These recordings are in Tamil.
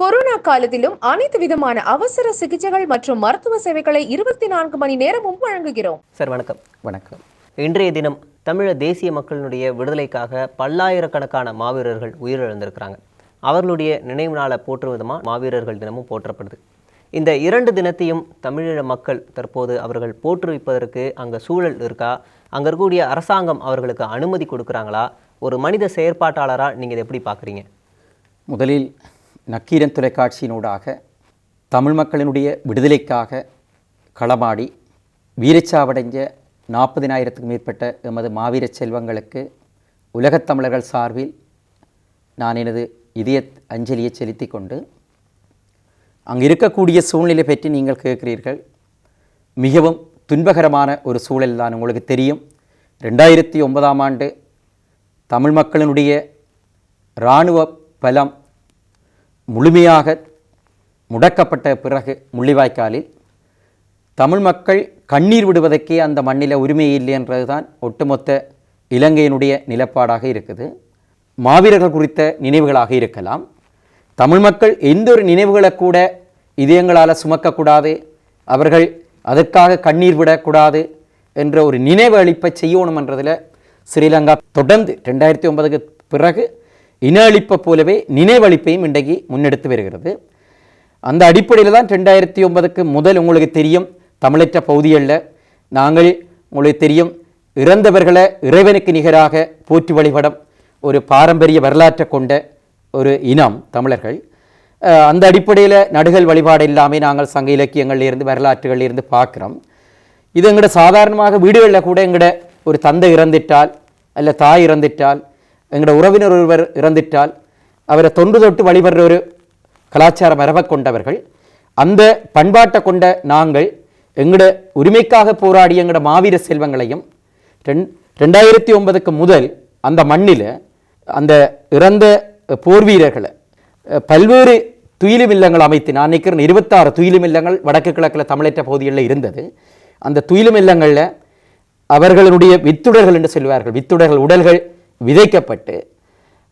கொரோனா காலத்திலும் அனைத்து விதமான அவசர சிகிச்சைகள் மற்றும் மருத்துவ சேவைகளை இருபத்தி நான்கு மணி நேரமும் வழங்குகிறோம். சார் வணக்கம். வணக்கம். இன்றைய தினம் தமிழ தேசிய மக்களினுடைய விடுதலைக்காக பல்லாயிரக்கணக்கான மாவீரர்கள் உயிரிழந்திருக்கிறாங்க. அவர்களுடைய நினைவு நாளை போற்றும் விதமாக மாவீரர்கள் தினமும் போற்றப்படுது. இந்த இரண்டு தினத்தையும் தமிழீழ மக்கள் தற்போது அவர்கள் போற்றுவிப்பதற்கு அங்கே சூழல் இருக்கா? அங்கே இருக்கக்கூடிய அரசாங்கம் அவர்களுக்கு அனுமதி கொடுக்குறாங்களா? ஒரு மனித செயற்பாட்டாளராக நீங்கள் இதை எப்படி பார்க்குறீங்க? முதலில் நக்கீரன் தொலைக்காட்சியினூடாக தமிழ் மக்களினுடைய விடுதலைக்காக களமாடி வீரச்சாவடைஞ்ச நாற்பதினாயிரத்துக்கும் மேற்பட்ட எமது மாவீர செல்வங்களுக்கு உலகத் தமிழர்கள் சார்பில் நான் எனது இதய அஞ்சலியை செலுத்தி கொண்டு அங்கு இருக்கக்கூடிய சூழ்நிலை பற்றி நீங்கள் கேட்கிறீர்கள். மிகவும் துன்பகரமான ஒரு சூழல் தான் உங்களுக்கு தெரியும். ரெண்டாயிரத்தி ஒன்பதாம் ஆண்டு தமிழ் மக்களினுடைய இராணுவ பலம் முழுமையாக முடக்கப்பட்ட பிறகு முள்ளிவாய்க்காலில் தமிழ் மக்கள் கண்ணீர் விடுவதற்கே அந்த மண்ணில் உரிமை இல்லை என்றதுதான் ஒட்டுமொத்த இலங்கையினுடைய நிலப்பாடாக இருக்குது. மாவீரர்கள் குறித்த நினைவுகளாக இருக்கலாம். தமிழ் மக்கள் எந்த ஒரு நினைவுகளை கூட இதயங்களால் சுமக்கக்கூடாது. அவர்கள் அதற்காக கண்ணீர் விடக்கூடாது என்ற ஒரு நினைவு அளிப்பை செய்யணும் என்றதில் ஸ்ரீலங்கா தொடர்ந்து ரெண்டாயிரத்தி ஒன்பதுக்கு பிறகு இன அழிப்பை போலவே நினைவழிப்பையும் இன்றைக்கு முன்னெடுத்து வருகிறது. அந்த அடிப்படையில் தான் ரெண்டாயிரத்தி ஒன்பதுக்கு முதல் உங்களுக்கு தெரியும் தமிழற்ற பகுதிகளில் நாங்கள் உங்களுக்கு தெரியும் இறந்தவர்களை இறைவனுக்கு நிகராக போற்றி வழிபடம் ஒரு பாரம்பரிய வரலாற்றை கொண்ட ஒரு இனம் தமிழர்கள். அந்த அடிப்படையில் நடுகள் வழிபாடு எல்லாமே நாங்கள் சங்க இலக்கியங்கள்லேருந்து வரலாற்றுகள்லேருந்து இருந்து பார்க்குறோம். இது எங்கட சாதாரணமாக வீடுகளில் கூட எங்கட ஒரு தந்தை இறந்துட்டால் அல்ல தாய் இறந்துட்டால் எங்களோட உறவினர் ஒருவர் இறந்துட்டால் அவரை தொன்று தொட்டு வழிபடுற ஒரு கலாச்சார மரபை கொண்டவர்கள் அந்த பண்பாட்டை கொண்ட நாங்கள் எங்களோட உரிமைக்காக போராடிய எங்களோட மாவீர செல்வங்களையும் ரெண் ரெண்டாயிரத்தி ஒன்பதுக்கு முதல் அந்த மண்ணில் அந்த இறந்த போர் வீரர்களை பல்வேறு துயிலும் இல்லங்கள் அமைத்து நான் நினைக்கிறேன் இருபத்தாறு துயிலும் இல்லங்கள் வடக்கு கிழக்கில் தமிழற்ற பகுதிகளில் இருந்தது. அந்த துயிலும் இல்லங்களில் அவர்களுடைய வித்துடர்கள் என்று சொல்வார்கள் வித்துடர்கள் உடல்கள் விதைக்கப்பட்டு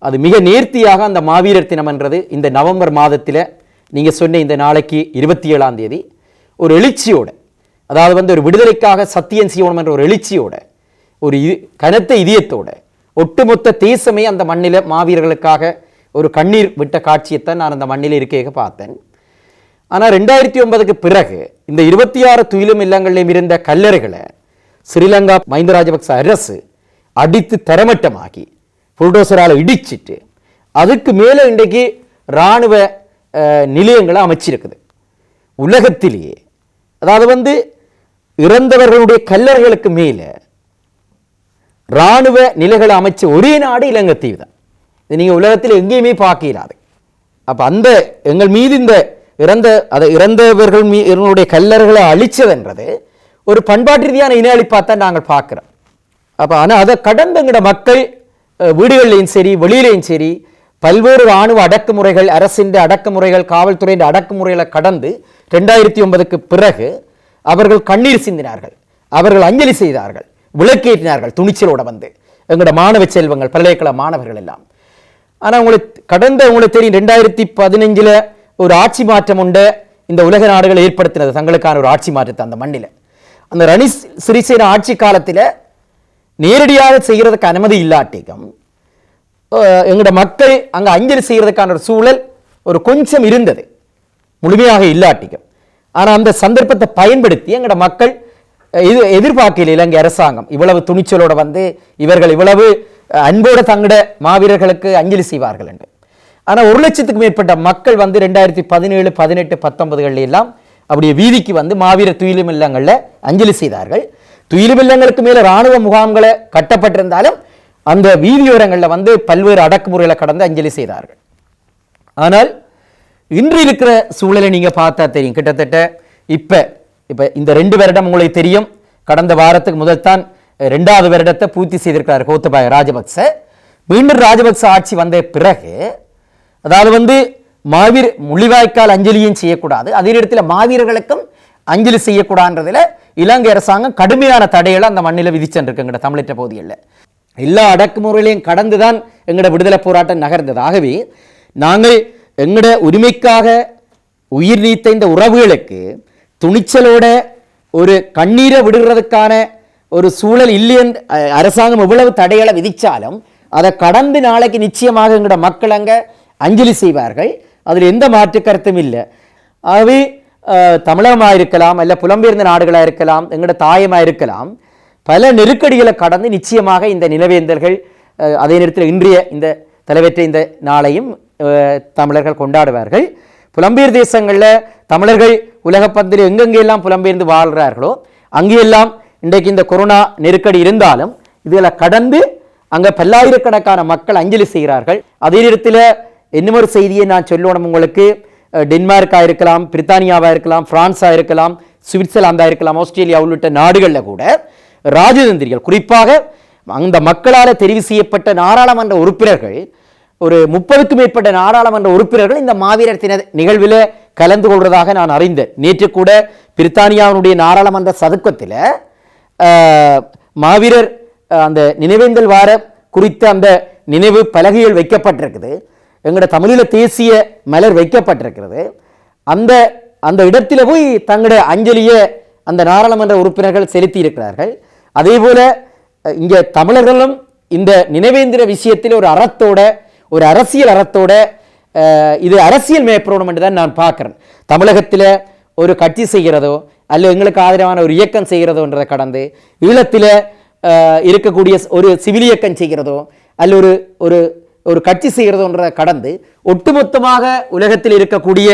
அது மிக நேர்த்தியாக அந்த மாவீரர் தினம் என்றது இந்த நவம்பர் மாதத்தில் நீங்கள் சொன்ன இந்த நாளைக்கு இருபத்தி ஏழாம் தேதி ஒரு எழுச்சியோட அதாவது வந்து ஒரு விடுதலைக்காக சத்தியம் செய்யணும் என்ற ஒரு எழுச்சியோட ஒரு இது கனத்த இதயத்தோட ஒட்டுமொத்த தேசமே அந்த மண்ணில் மாவீரர்களுக்காக ஒரு கண்ணீர் விட்ட காட்சியைத்தான் நான் அந்த மண்ணில் இருக்கையாக பார்த்தேன். ஆனால் ரெண்டாயிரத்தி ஒன்பதுக்கு பிறகு இந்த இருபத்தி ஆறு துயிலும் இல்லங்களிலும் இருந்த கல்லறைகளை ஸ்ரீலங்கா மஹிந்த ராஜபக்ச அரசு அடித்து தரமட்டமாக்கி புல்டோசரால் இடிச்சிட்டு அதுக்கு மேலே இன்றைக்கு இராணுவ நிலையங்களை அமைச்சிருக்குது. உலகத்திலேயே. அதாவது வந்து இறந்தவர்களுடைய கல்லறைகளுக்கு மேலே இராணுவ நிலைகளை அமைச்ச ஒரே நாடு இலங்கை தீவு தான் இது நீங்கள் உலகத்தில் எங்கேயுமே பார்க்க அப்போ அந்த எங்கள் மீது இந்த இறந்த அதை இறந்தவர்கள் மீ இவர்களுடைய கல்லறைகளை அழிச்சதுன்றது ஒரு பண்பாட்டு ரீதியான இன அழிப்பாத்தான் நாங்கள் பார்க்குறோம். அப்போ ஆனால் அதை கடந்தங்கிட மக்கள் வீடுகளிலையும் வீடுகள்லையும் சரி வெளியிலையும் சரி பல்வேறு இராணுவ அடக்குமுறைகள் அரசின் அடக்குமுறைகள் காவல்துறையின் அடக்குமுறைகளை கடந்து ரெண்டாயிரத்தி ஒன்பதுக்கு பிறகு அவர்கள் கண்ணீர் சிந்தினார்கள். அவர்கள் அஞ்சலி செய்தார்கள். விளக்கேற்றினார்கள் துணிச்சலோட வந்து. எங்களோட மாணவ செல்வங்கள் பல்கலைக்கழக மாணவர்கள் எல்லாம். ஆனால் உங்களுக்கு கடந்த உங்களுக்கு தெரியும் ரெண்டாயிரத்தி பதினஞ்சில் ஒரு ஆட்சி மாற்றம் உண்டு. இந்த உலக நாடுகள் ஏற்படுத்தினது தங்களுக்கான ஒரு ஆட்சி மாற்றத்தை அந்த மண்ணில். அந்த ரணி சிறிசேன ஆட்சி காலத்தில் நேரடியாக செய்கிறதுக்கு அனுமதி இல்லாட்டிக்கும் எங்களோட மக்கள் அங்கே அஞ்சலி செய்கிறதுக்கான ஒரு சூழல் ஒரு கொஞ்சம் இருந்தது. முழுமையாக இல்லாட்டிக்கும் ஆனால் அந்த சந்தர்ப்பத்தை பயன்படுத்தி எங்களோட மக்கள் இது எதிர்பார்க்கல இலங்கை அரசாங்கம் இவ்வளவு துணிச்சலோடு வந்து இவர்கள் இவ்வளவு அன்போடு தங்கிட மாவீரர்களுக்கு அஞ்சலி செய்வார்கள் என்று. ஆனால் ஒரு லட்சத்துக்கு மேற்பட்ட மக்கள் வந்து ரெண்டாயிரத்தி பதினேழு பதினெட்டு பத்தொன்பதுகளில் எல்லாம் அப்படியே வீதிக்கு வந்து மாவீர துயிலும் இல்லங்களில் அஞ்சலி செய்தார்கள். துயிலுமில்லங்களுக்கு மேலே இராணுவ முகாம்களை கட்டப்பட்டிருந்தாலும் அந்த வீதியோரங்களில் வந்து பல்வேறு அடக்குமுறைகளை கடந்து அஞ்சலி செய்தார்கள். ஆனால் இன்று இருக்கிற சூழலை நீங்கள் பார்த்தா தெரியும். கிட்டத்தட்ட இப்போ இப்போ இந்த ரெண்டு வருடம் உங்களுக்கு தெரியும். கடந்த வாரத்துக்கு முதல் தான் ரெண்டாவது வருடத்தை பூர்த்தி செய்திருக்கிறார் கோத்தபாய ராஜபக்ச. மீண்டும் ராஜபக்ச ஆட்சி வந்த பிறகு அதாவது வந்து மாவீர் முள்ளிவாய்க்கால் அஞ்சலியும் செய்யக்கூடாது. அதே இடத்துல மாவீரர்களுக்கும் அஞ்சலி செய்யக்கூடாதுன்றதில் இலங்கை அரசாங்கம் கடுமையான தடைகளை அந்த மண்ணில் விதிச்சுருக்கு எங்கட தமிழற்ற பகுதிகளில் எல்லா அடக்குமுறைகளையும் கடந்து தான் எங்களோட விடுதலை போராட்டம் நகர்ந்தது. ஆகவே நாங்கள் எங்களோட உரிமைக்காக உயிர் நீத்த இந்த உறவுகளுக்கு துணிச்சலோட ஒரு கண்ணீரை விடுகிறதுக்கான ஒரு சூழல் இல்லையன் அரசாங்கம் எவ்வளவு தடைகளை விதிச்சாலும் அதை கடந்து நாளைக்கு நிச்சயமாக எங்களோட மக்கள் அங்கே அஞ்சலி செய்வார்கள். அதில் எந்த மாற்று கருத்தும் இல்லை. ஆகவே தமிழகமாக இருக்கலாம் அல்ல புலம்பெயர்ந்த நாடுகளாக இருக்கலாம் எங்களோட தாயமாக இருக்கலாம் பல நெருக்கடிகளை கடந்து நிச்சயமாக இந்த நிலவேந்தர்கள் அதே நேரத்தில் இன்றைய இந்த தலைவற்ற இந்த நாளையும் தமிழர்கள் கொண்டாடுவார்கள் புலம்பெயர் தேசங்களில் தமிழர்கள் உலகப்பந்தில் எங்கெங்கெல்லாம் புலம்பெயர்ந்து வாழ்கிறார்களோ அங்கேயெல்லாம் இன்றைக்கு இந்த கொரோனா நெருக்கடி இருந்தாலும் இதில் கடந்து அங்கே பல்லாயிரக்கணக்கான மக்கள் அஞ்சலி செய்கிறார்கள் அதே நேரத்தில் இன்னும் ஒரு செய்தியை நான் சொல்லணும் உங்களுக்கு டென்மார்க்காக இருக்கலாம் பிரித்தானியாவாக இருக்கலாம் ஃப்ரான்ஸாக இருக்கலாம் சுவிட்சர்லாந்தாக இருக்கலாம் ஆஸ்திரேலியா உள்ளிட்ட நாடுகளில் கூட ராஜதந்திரிகள் குறிப்பாக அந்த மக்களால் தெரிவு செய்யப்பட்ட நாடாளுமன்ற உறுப்பினர்கள் ஒரு முப்பதுக்கும் மேற்பட்ட நாடாளுமன்ற உறுப்பினர்கள் இந்த மாவீரர் தின நிகழ்வில் கலந்து கொள்வதாக நான் அறிந்தேன். நேற்று கூட பிரித்தானியாவினுடைய நாடாளுமன்ற சதுக்கத்தில் மாவீரர் அந்த நினைவேந்தல் வார குறித்த அந்த நினைவு பலகைகள் வைக்கப்பட்டிருக்குது. எங்களோட தமிழீழ தேசிய மலர் வைக்கப்பட்டிருக்கிறது. அந்த அந்த இடத்துல போய் தங்களுடைய அஞ்சலியை அந்த நாடாளுமன்ற உறுப்பினர்கள் செலுத்தி இருக்கிறார்கள் அதே போல் இங்கே தமிழர்களும் இந்த நினைவேந்திர விஷயத்தில் ஒரு அறத்தோட ஒரு அரசியல் அறத்தோட இது அரசியல் மேற்படணும் என்று தான் நான் பார்க்குறேன். தமிழகத்தில் ஒரு கட்சி செய்கிறதோ அல்ல எங்களுக்கு ஆதரவான ஒரு இயக்கம் செய்கிறதோன்றதை கடந்து ஈழத்தில் இருக்கக்கூடிய ஒரு சிவில் இயக்கம் செய்கிறதோ அல்ல ஒரு ஒரு ஒரு கட்சி செய்கிறதுன்றதை கடந்து ஒட்டுமொத்தமாக உலகத்தில் இருக்கக்கூடிய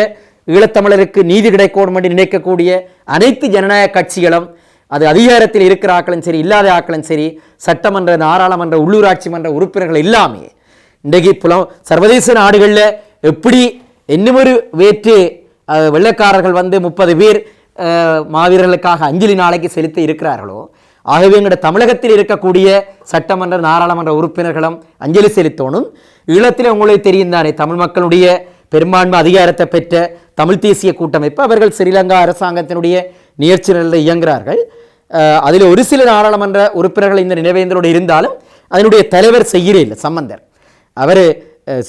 ஈழத்தமிழருக்கு நீதி கிடைக்கணும் என்று நினைக்கக்கூடிய அனைத்து ஜனநாயக கட்சிகளும் அது அதிகாரத்தில் இருக்கிற ஆக்களும் சரி இல்லாத ஆக்களும் சரி சட்டமன்ற நாடாளுமன்ற உள்ளூராட்சி மன்ற உறுப்பினர்கள் எல்லாமே இன்றைக்கு புலம் சர்வதேச நாடுகளில் எப்படி இன்னுமொரு வேற்று வெள்ளக்காரர்கள் வெள்ளைக்காரர்கள் வந்து முப்பது பேர் மாவீரர்களுக்காக அஞ்சலி நாளைக்கு செலுத்த இருக்கிறார்களோ ஆகவே எங்களோட தமிழகத்தில் இருக்கக்கூடிய சட்டமன்ற நாடாளுமன்ற உறுப்பினர்களும் அஞ்சலி செலுத்தணும் ஈழத்தில் உங்களுக்கு தெரியும் தானே தமிழ் மக்களுடைய பெரும்பான்மை அதிகாரத்தை பெற்ற தமிழ் தேசிய கூட்டமைப்பு அவர்கள் ஸ்ரீலங்கா அரசாங்கத்தினுடைய நிகழ்ச்சிகளில் இயங்குகிறார்கள். அதில் ஒரு சில நாடாளுமன்ற உறுப்பினர்கள் இந்த நினைவேந்தலோடு இருந்தாலும் அதனுடைய தலைவர் செய்கிறே இல்லை சம்பந்தர். அவர்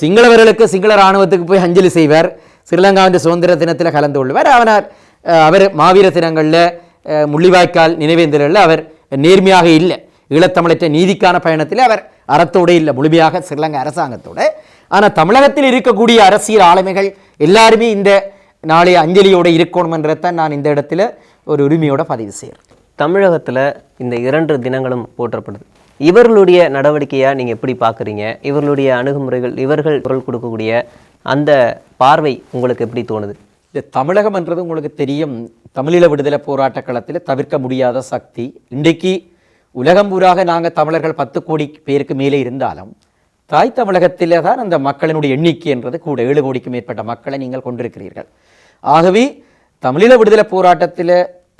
சிங்களவர்களுக்கு சிங்கள இராணுவத்துக்கு போய் அஞ்சலி செய்வார். ஸ்ரீலங்காவின் சுதந்திர தினத்தில் கலந்து கொள்வார். அவனார் அவர் மாவீர தினங்களில் முள்ளிவாய்க்கால் நினைவேந்தலில் அவர் நேர்மையாக இல்லை. ஈழத்தமிழற்ற நீதிக்கான பயணத்தில் அவர் அறத்தோடு இல்லை முழுமையாக ஸ்ரீலங்கா அரசாங்கத்தோடு. ஆனால் தமிழகத்தில் இருக்கக்கூடிய அரசியல் ஆளுமைகள் எல்லாருமே இந்த நாளைய அஞ்சலியோடு இருக்கணுமன்றதான் நான் இந்த இடத்துல ஒரு உரிமையோட பதிவு செய்கிறேன் தமிழகத்தில் இந்த இரண்டு தினங்களும் போற்றப்படுது. இவர்களுடைய நடவடிக்கையாக நீங்கள் எப்படி பார்க்குறீங்க இவர்களுடைய அணுகுமுறைகள் இவர்கள் குரல் கொடுக்கக்கூடிய அந்த பார்வை உங்களுக்கு எப்படி தோணுது? இந்த தமிழகம்ன்றது உங்களுக்கு தெரியும். தமிழீழ விடுதலை போராட்ட களத்தில் தவிர்க்க முடியாத சக்தி. இன்றைக்கு உலகம் பூராக நாங்கள் தமிழர்கள் பத்து கோடி பேருக்கு மேலே இருந்தாலும் தாய் தமிழகத்தில் தான் அந்த மக்களினுடைய எண்ணிக்கை என்றது கூட ஏழு கோடிக்கு மேற்பட்ட மக்களை நீங்கள் கொண்டிருக்கிறீர்கள். ஆகவே தமிழீழ விடுதலை போராட்டத்தில்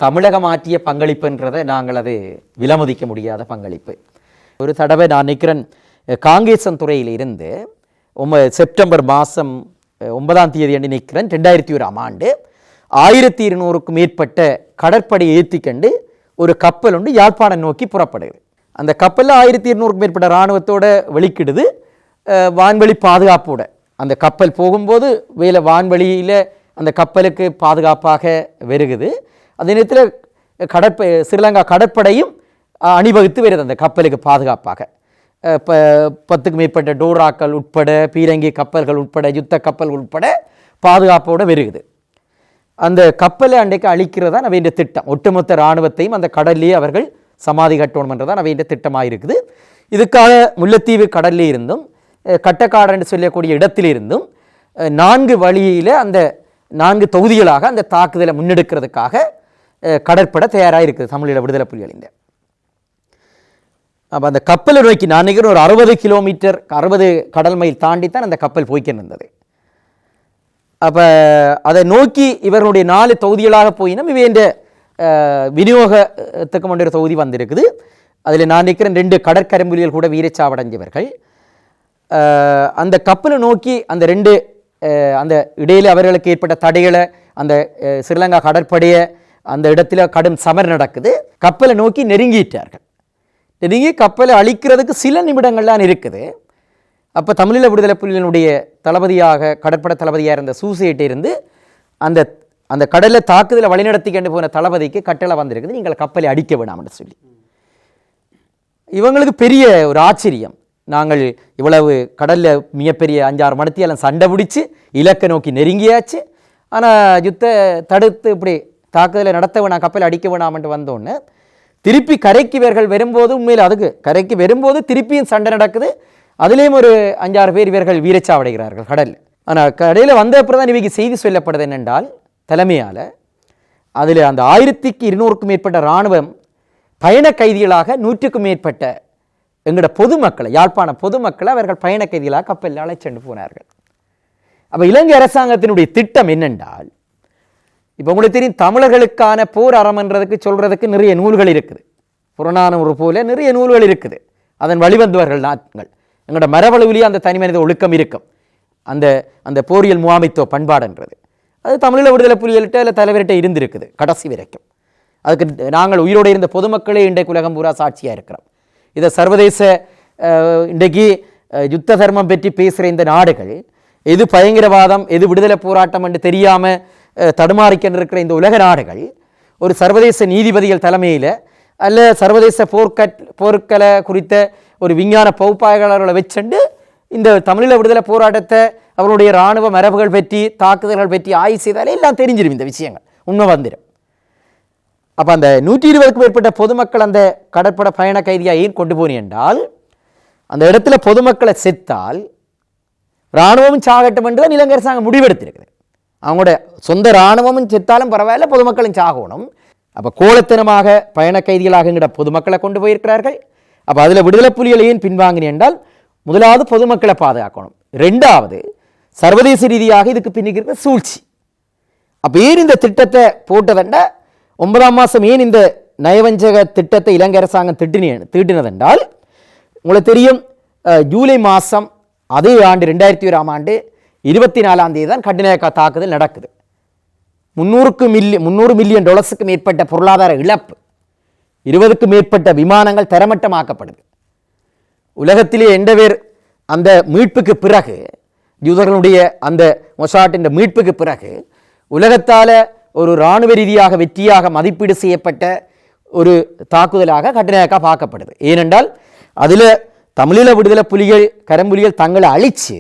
தமிழகம் ஆற்றிய பங்களிப்புன்றதை நாங்கள் அது விலமதிக்க முடியாத பங்களிப்பு. ஒரு தடவை நான் நிற்கிறேன் காங்கேசன் துறையிலிருந்து ஒம்ப செப்டம்பர் மாதம் ஒன்பதாம் தேதி அன்று நிற்கிறேன். ரெண்டாயிரத்தி ஓராம் ஆண்டு ஆயிரத்தி இருநூறுக்கும் மேற்பட்ட கடற்படை ஏற்றி கண்டு ஒரு கப்பல் ஒன்று யாழ்ப்பாணம் நோக்கி புறப்படுது அந்த கப்பலில் ஆயிரத்தி இருநூறுக்கும் மேற்பட்ட இராணுவத்தோட வெளிக்கிடுது. வான்வழி பாதுகாப்போட. அந்த கப்பல் போகும்போது வேலை வான்வழியில் அந்த கப்பலுக்கு பாதுகாப்பாக வருகுது அதே நேரத்தில் கடற்ப ஸ்ரீலங்கா கடற்படையும் அணிவகுத்து வருது அந்த கப்பலுக்கு பாதுகாப்பாக. ப பத்துக்கு மேற்பட்ட டோராக்கள் உட்பட பீரங்கி கப்பல்கள் உட்பட யுத்த கப்பல் உட்பட பாதுகாப்போடு வருகுது. அந்த கப்பலை அன்றைக்கு அழிக்கிறதா அவையின் திட்டம். ஒட்டுமொத்த இராணுவத்தையும் அந்த கடல்லையே அவர்கள் சமாதி கட்டணும் என்றதான் அவையின் திட்டமாக இருக்குது இதுக்காக முல்லைத்தீவு கடல்லே இருந்தும் கட்டக்காடு என்று சொல்லக்கூடிய இடத்திலிருந்தும் நான்கு வழியில் அந்த நான்கு தொகுதிகளாக அந்த தாக்குதலை முன்னெடுக்கிறதுக்காக கடற்பட கடற்படை தயாராக இருக்குது தமிழீழ விடுதலை புலிகளின் அப்போ அந்த கப்பலை நோக்கி நான் நினைக்கிறேன் ஒரு அறுபது கிலோமீட்டர் அறுபது கடல் மைல் தாண்டி தான் அந்த கப்பல் போய்க்கிட்டு இருந்தது அப்போ அதை நோக்கி இவர்களுடைய நாலு தொகுதிகளாக போயினும் இவையின் விநியோகத்துக்கு முன்னே ஒரு தொகுதி வந்திருக்குது. அதில் நான் நினைக்கிறேன் ரெண்டு கடற்கரம்புலிகள் கூட வீரச்சாவடைஞ்சவர்கள். அந்த கப்பலை நோக்கி அந்த ரெண்டு அந்த இடையில் அவர்களுக்கு ஏற்பட்ட தடைகளை அந்த ஸ்ரீலங்கா கடற்படையை அந்த இடத்துல கடும் சமர் நடக்குது. கப்பலை நோக்கி நெருங்கிட்டார்கள். நெருங்கி கப்பலை அழிக்கிறதுக்கு சில நிமிடங்கள் தான் இருக்குது. அப்போ தமிழீழ விடுதலை புலிகளினுடைய தளபதியாக கடற்பட தளபதியாக இருந்த சூசையிட்ட இருந்து அந்த அந்த கடலில் தாக்குதலை வழிநடத்தி கொண்டு போன தளபதிக்கு கட்டளை வந்திருக்குது. நீங்கள் கப்பலை அடிக்க வேணாம்னு சொல்லி. இவங்களுக்கு பெரிய ஒரு ஆச்சரியம். நாங்கள் இவ்வளவு கடல்ல மிகப்பெரிய அஞ்சாறு மடத்தியெல்லாம் சண்டை பிடிச்சு இலக்கை நோக்கி நெருங்கியாச்சு. ஆனால் யுத்த தடுத்து இப்படி தாக்குதலை நடத்த வேணாம் கப்பல் அடிக்க வேணாம்ன்ட்டு வந்தோடனே திருப்பி கரைக்கு இவர்கள் வரும்போது உண்மையில் அதுக்கு கரைக்கு வரும்போது திருப்பியும் சண்டை நடக்குது. அதுலேயும் ஒரு அஞ்சாறு பேர் இவர்கள் வீரச்சாவடைகிறார்கள் கடல் ஆனால் கடையில் வந்த அப்புறம் தான் இவைக்கு செய்தி சொல்லப்படுது என்னென்றால் தலைமையால் அதில் அந்த ஆயிரத்திக்கு இருநூறுக்கும் மேற்பட்ட இராணுவம் பயண கைதிகளாக நூற்றுக்கும் மேற்பட்ட எங்களோட பொதுமக்களை யாழ்ப்பாண பொதுமக்களை அவர்கள் பயண கைதிகளாக கப்பலில் அழைச்சென்று போனார்கள். அப்போ இலங்கை அரசாங்கத்தினுடைய திட்டம் என்னென்றால் இப்போ உங்களுக்கு தெரியும் தமிழர்களுக்கான போர் அறம்ன்றதுக்கு சொல்கிறதுக்கு நிறைய நூல்கள் இருக்குது. புறநானூறு போல நிறைய நூல்கள் இருக்குது. அதன் வழிவந்தவர்கள் நாங்கள். எங்களோட மரபளவிலேயே அந்த தனி மனித ஒழுக்கம் இருக்கும். அந்த அந்த போரியல் முகாமைத்துவ பண்பாடுன்றது அது தமிழில் விடுதலை புலிகள்கிட்ட இல்லை தலைவர்கிட்ட இருந்திருக்குது கடைசி வரைக்கும். அதுக்கு நாங்கள் உயிரோடு இருந்த பொதுமக்களே இன்றைக்கு உலகம் பூரா சாட்சியாக இருக்கிறோம். இதை சர்வதேச இன்றைக்கு யுத்த தர்மம் பற்றி பேசுகிற இந்த நாடுகள் எது பயங்கரவாதம் எது விடுதலை போராட்டம் என்று தெரியாமல் தடுமாறிக்கொண்டிருக்கிற இந்த உலக நாடுகள் ஒரு சர்வதேச நீதிபதிகள் தலைமையில் அல்ல சர்வதேச போர்க்கட் போர்க்களை குறித்த ஒரு விஞ்ஞான பகுப்பாய்வாளர்களை வச்சுண்டு இந்த தமிழீழ விடுதலை போராட்டத்தை அவருடைய இராணுவ மரபுகள் பற்றி தாக்குதல்கள் பற்றி ஆய்வு செய்தாலே எல்லாம் தெரிஞ்சிடும் இந்த விஷயங்கள். உண்மை வந்துடும். அப்போ அந்த நூற்றி இருபதுக்கும் மேற்பட்ட பொதுமக்கள் அந்த கடற்பட பயண கைதியாக ஏன் கொண்டு போனேன் என்றால் அந்த இடத்துல பொதுமக்களை செத்தால் இராணுவம் சாகட்டும் என்று தான் இலங்கை அரசாங்கம் முடிவெடுத்திருக்கிறது. அவங்களோட சொந்த இராணுவமும் செத்தாலும் பரவாயில்ல பொதுமக்களும் சாகணும். அப்போ கோலத்தனமாக பயண கைதிகளாக பொதுமக்களை கொண்டு போயிருக்கிறார்கள். அப்போ அதில் விடுதலை புலிகளையும் ஏன் பின்வாங்கினேன் என்றால் முதலாவது பொதுமக்களை பாதுகாக்கணும். ரெண்டாவது சர்வதேச ரீதியாக இதுக்கு பின்னுக்கு சூழ்ச்சி. அப்போ ஏன் இந்த திட்டத்தை போட்டதெண்டா ஒன்பதாம் மாதம் ஏன் இந்த நயவஞ்சக திட்டத்தை இலங்கை அரசாங்கம் திட்டினி தீட்டினதென்றால் உங்களுக்கு தெரியும் ஜூலை மாதம் அதே ஆண்டு ரெண்டாயிரத்தி ஓராம் ஆண்டு இருபத்தி நாலாம் தேதி தான் கட்டுநாயக்கா தாக்குதல் நடக்குது. முந்நூறுக்கு மில்லி முந்நூறு மில்லியன் டாலர்ஸுக்கு மேற்பட்ட பொருளாதார இழப்பு இருபதுக்கும் மேற்பட்ட விமானங்கள் தரமட்டமாக்கப்படுது. உலகத்திலே எந்த பேர் அந்த மீட்புக்கு பிறகு யூதர்களுடைய அந்த மொசாட்டின் மீட்புக்கு பிறகு உலகத்தால் ஒரு இராணுவ ரீதியாக வெற்றியாக மதிப்பீடு செய்யப்பட்ட ஒரு தாக்குதலாக கட்டுநாயக்கா பார்க்கப்படுது. ஏனென்றால் அதில் தமிழீழ விடுதலை புலிகள் கரம்புலிகள் தங்களை அழித்து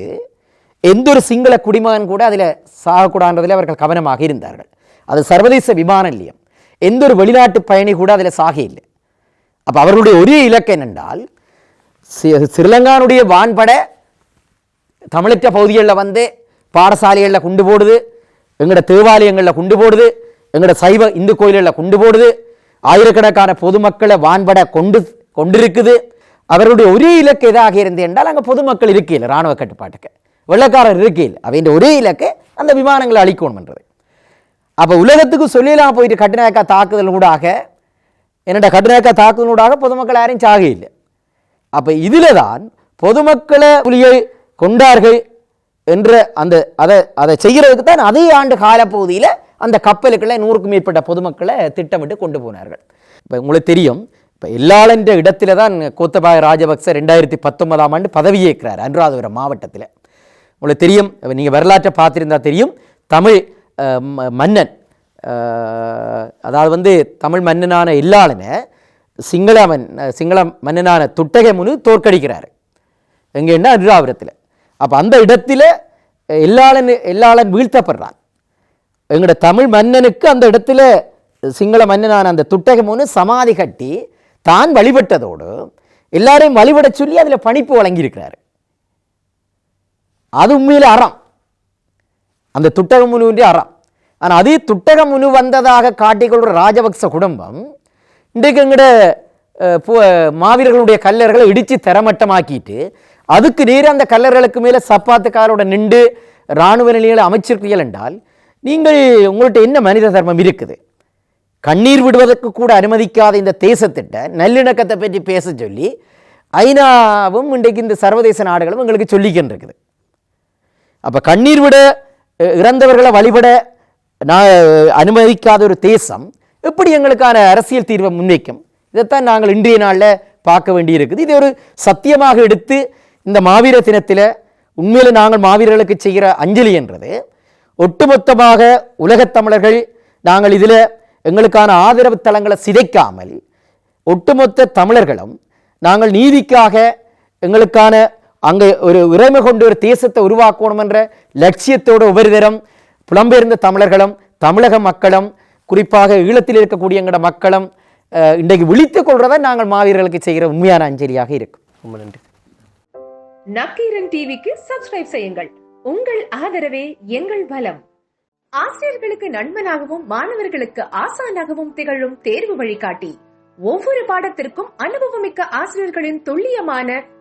எந்த ஒரு சிங்கள குடிமகன் கூட அதில் சாகக்கூடாதுன்றதில் அவர்கள் கவனமாக இருந்தார்கள். அது சர்வதேச விமான நிலையம். எந்த ஒரு வெளிநாட்டு பயணி கூட அதில் சாக இல்லை. அப்போ அவர்களுடைய ஒரே இலக்கு என்னென்றால் சி- ஸ்ரீலங்கானுடைய வான்பட தமிழற்ற பகுதிகளில் வந்து பாடசாலைகளில் குண்டு போடுது எங்களோட தேவாலயங்களில் குண்டு போடுது எங்களோட சைவ இந்து கோயில்களில் குண்டு போடுது ஆயிரக்கணக்கான பொதுமக்களை வான்பட கொண்டு கொண்டிருக்குது. அவருடைய ஒரே இலக்கு எதாக இருந்து என்றால் அங்கே பொதுமக்கள் இருக்கையில் இராணுவ கட்டுப்பாட்டுக்கு. வெள்ளக்காரர் இருக்கையில் அவையின் ஒரே இலக்கு அந்த விமானங்களை அழிக்கணும்ன்றது. அப்போ உலகத்துக்கு சொல்லலாம் போயிட்டு கட்டுநாயக்கா தாக்குதல் ஊடாக என்னடா கட்டுநாயக்கா தாக்குதலூடாக பொதுமக்கள் யாரையும் சாகையில்லை இல்லை. அப்போ இதில் தான் பொதுமக்களை புலியை கொண்டார்கள் என்ற அந்த அதை அதை செய்கிறதுக்கு தான் அதே ஆண்டு காலப்பகுதியில் அந்த கப்பலுக்குள்ள நூறுக்கும் மேற்பட்ட பொதுமக்களை திட்டமிட்டு கொண்டு போனார்கள். இப்போ உங்களுக்கு தெரியும் இப்போ எல்லாளன்ற இடத்துல தான் கோத்தபாய ராஜபக்ச ரெண்டாயிரத்தி பத்தொன்பதாம் ஆண்டு பதவியேற்கிறார் அனுராதபுரம் மாவட்டத்தில். உங்களுக்கு தெரியும் நீங்கள் வரலாற்றை பார்த்துருந்தா தெரியும். தமிழ் ம- மன்னன் அதாவது வந்து தமிழ் மன்னனான எல்லாளனை சிங்கள மன் சிங்கள மன்னனான துட்டகை முனு தோற்கடிக்கிறார். எங்கேன்னா அனுராபுரத்தில் அப்போ அந்த இடத்துல எல்லாளன் எல்லாளன் வீழ்த்தப்படுறான். எங்களோட தமிழ் மன்னனுக்கு அந்த இடத்துல சிங்கள மன்னனான அந்த துட்டகமுன்னு சமாதி கட்டி தான் வழிபட்டதோடு எல்லாரையும் வழிபடச் சொல்லி அதில் பணிப்பு வழங்கியிருக்கிறார். அது உண்மையில் அறம். அந்த துட்டக முனுவிൻ്റെ அறம். ஆனால் அதே துட்டக முனு வந்ததாக காட்டிக்கொள்கிற ராஜபக்ச குடும்பம் இன்றைக்கு எங்கட மாவீரர்களுடைய கல்லறைகளை இடித்து தரமட்டமாக்கிட்டு அதுக்கு நேர அந்த கல்லறைகளுக்கு மேலே சப்பாத்துக்காரோட நின்று இராணுவ நிலைகளை அமைச்சிருக்கீர்கள் என்றால் நீங்கள் உங்கள்கிட்ட என்ன மனித தர்மம் இருக்குது? கண்ணீர் விடுவதற்கு கூட அனுமதிக்காத இந்த தேசத்திட்ட நல்லிணக்கத்தை பற்றி பேச சொல்லி ஐநாவும் இன்றைக்கு இந்த சர்வதேச நாடுகளும் எங்களுக்கு சொல்லிக்கின்னு இருக்குது அப்போ கண்ணீர் விட இறந்தவர்களை வழிபட நான் அனுமதிக்காத ஒரு தேசம் எப்படி எங்களுக்கான அரசியல் தீர்வை முன்வைக்கும்? இதைத்தான் நாங்கள் இன்றைய நாளில் பார்க்க வேண்டியிருக்குது. இதை ஒரு சத்தியமாக எடுத்து இந்த மாவீர தினத்தில் உண்மையில் நாங்கள் மாவீரர்களுக்கு செய்கிற அஞ்சலி என்றது. ஒட்டுமொத்தமாக உலகத் தமிழர்கள் நாங்கள் இதில் எங்களுக்கான ஆதரவு தளங்களை சிதைக்காமல் ஒட்டுமொத்த தமிழர்களும் நாங்கள் நீதிக்காக எங்களுக்கான அங்கே ஒரு இறைமை கொண்டு ஒரு தேசத்தை உருவாக்கணும் என்ற லட்சியத்தோடு ஒவ்வொரு தரம் புலம்பெயர்ந்த தமிழர்களும் தமிழக மக்களும் குறிப்பாக ஈழத்தில் இருக்கக்கூடிய எங்களோட மக்களும் இன்றைக்கு விழித்துக் கொள்றதை நாங்கள் மாவீரர்களுக்கு செய்கிற உண்மையான அஞ்சலியாக இருக்கும். ரொம்ப நன்றி. நக்கீரன் டிவிக்கு சப்ஸ்கிரைப் செய்யுங்கள். உங்கள் ஆதரவே எங்கள் பலம் ஆசிரியர்களுக்கு நண்பனாகவும் மாணவர்களுக்கு ஆசானாகவும் திகழும் தேர்வு வழிகாட்டி. ஒவ்வொரு பாடத்திற்கும் அனுபவமிக்க ஆசிரியர்களின் துல்லியமான